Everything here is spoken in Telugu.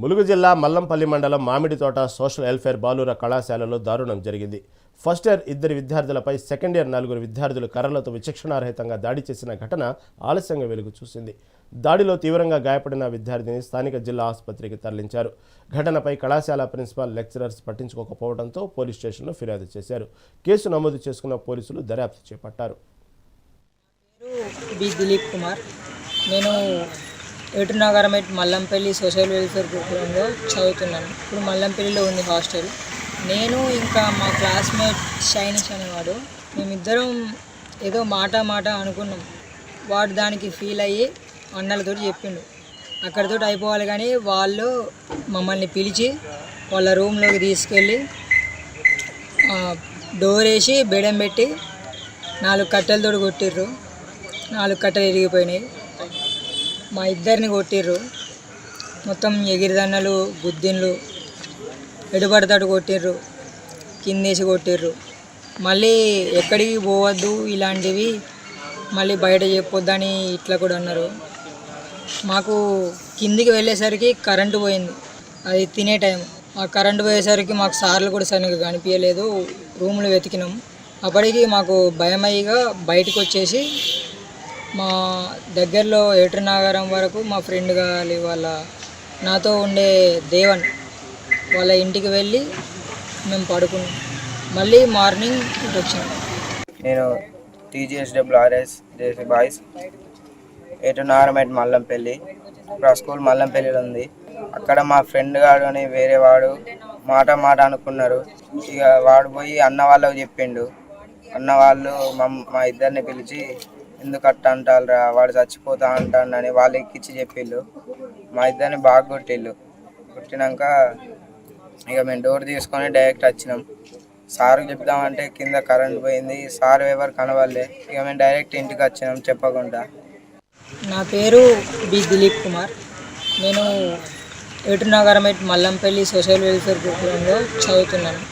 ములుగు జిల్లా మల్లంపల్లి మండలం మామిడి తోట సోషల్ వెల్ఫేర్ బాలుర కళాశాలలో దారుణం జరిగింది. ఫస్ట్ ఇయర్ ఇద్దరు విద్యార్థులపై సెకండ్ ఇయర్ నలుగురు విద్యార్థులు కర్రలతో విచక్షణారహితంగా దాడి చేసిన ఘటన ఆలస్యంగా వెలుగు చూసింది. దాడిలో తీవ్రంగా గాయపడిన విద్యార్థిని స్థానిక జిల్లా ఆసుపత్రికి తరలించారు. ఘటనపై కళాశాల ప్రిన్సిపాల్ లెక్చరర్స్ పట్టించుకోకపోవడంతో పోలీస్ స్టేషన్లో ఫిర్యాదు చేశారు. కేసు నమోదు చేసుకున్న పోలీసులు దర్యాప్తు చేపట్టారు. కుమార్. నేను ఏటునగరమేట్ మల్లంపల్లి సోషల్ వెల్ఫేర్ ప్రోగ్రాంలో చదువుతున్నాను. ఇప్పుడు మల్లంపల్లిలో ఉంది హాస్టల్. నేను ఇంకా మా క్లాస్మేట్ షైనిష్ అనేవాడు. మేమిద్దరం ఏదో మాట మాట అనుకున్నాం. వాడు దానికి ఫీల్ అయ్యి అన్నలతో చెప్పిండు. అక్కడితో అయిపోవాలి కానీ వాళ్ళు మమ్మల్ని పిలిచి వాళ్ళ రూమ్లోకి తీసుకెళ్ళి డోర్ వేసి బెడం పెట్టి నాలుగు కట్టెలతో కొట్టిర్రు. నాలుగు కట్టెలు ఇరిగిపోయినాయి. మా ఇద్దరిని కొట్టిర్రు. మొత్తం ఎగిరిదన్నలు గుద్దిన్లు ఎడుపడతాడు కొట్టిర్రు కిందేసి కొట్టిర్రు. మళ్ళీ ఎక్కడికి పోవద్దు ఇలాంటివి మళ్ళీ బయట చెప్పొద్దని ఇట్లా కూడా అన్నారు. మాకు కిందికి వెళ్ళేసరికి కరెంటు పోయింది. అది తినే టైం. ఆ కరెంటు పోయేసరికి మాకు సార్లు కూడా సరిగ్గా కనిపించలేదు రూమ్లో వెతికినాం. అప్పటికి మాకు భయమయ్యగా బయటకు వచ్చేసి మా దగ్గరలో ఏటనాగరం వరకు మా ఫ్రెండ్ గారి వాళ్ళ నాతో ఉండే దేవన్ వాళ్ళ ఇంటికి వెళ్ళి మేము పడుకున్నాం. మళ్ళీ మార్నింగ్ ఇటు వచ్చాము నేను టీజీఎస్డబ్ల్యూఆర్ఎస్ జేసీ బాయ్స్ ఎటు నారమేట్ మల్లంపల్లి ఇప్పుడు ఆ స్కూల్ మల్లంపల్లిలో ఉంది. అక్కడ మా ఫ్రెండ్ గాడు అని వేరే వాడు మాట మాట అనుకున్నారు. ఇక వాడు పోయి అన్న వాళ్ళకు చెప్పిండు. అన్న వాళ్ళు మా మా ఇద్దరిని పిలిచి ఎందుకు అట్ట అంటారా వాడు చచ్చిపోతా అంటాడని వాళ్ళు ఎక్కిచ్చి చెప్పిళ్ళు. మా ఇద్దరిని బాగా కొట్టిళ్ళు. కొట్టినాక ఇక మేము డోర్ తీసుకొని డైరెక్ట్ వచ్చినాం. సార్ చెప్దామంటే కింద కరెంట్ పోయింది. సార్ ఎవరు కనవాలే ఇక మేము డైరెక్ట్ ఇంటికి వచ్చినాం చెప్పకుండా. నా పేరు బి దిలీప్ కుమార్. నేను ఏటునగరమేట్ మల్లంపల్లి సోషల్ వెల్ఫేర్ ప్రోగ్రాంలో చదువుతున్నాను.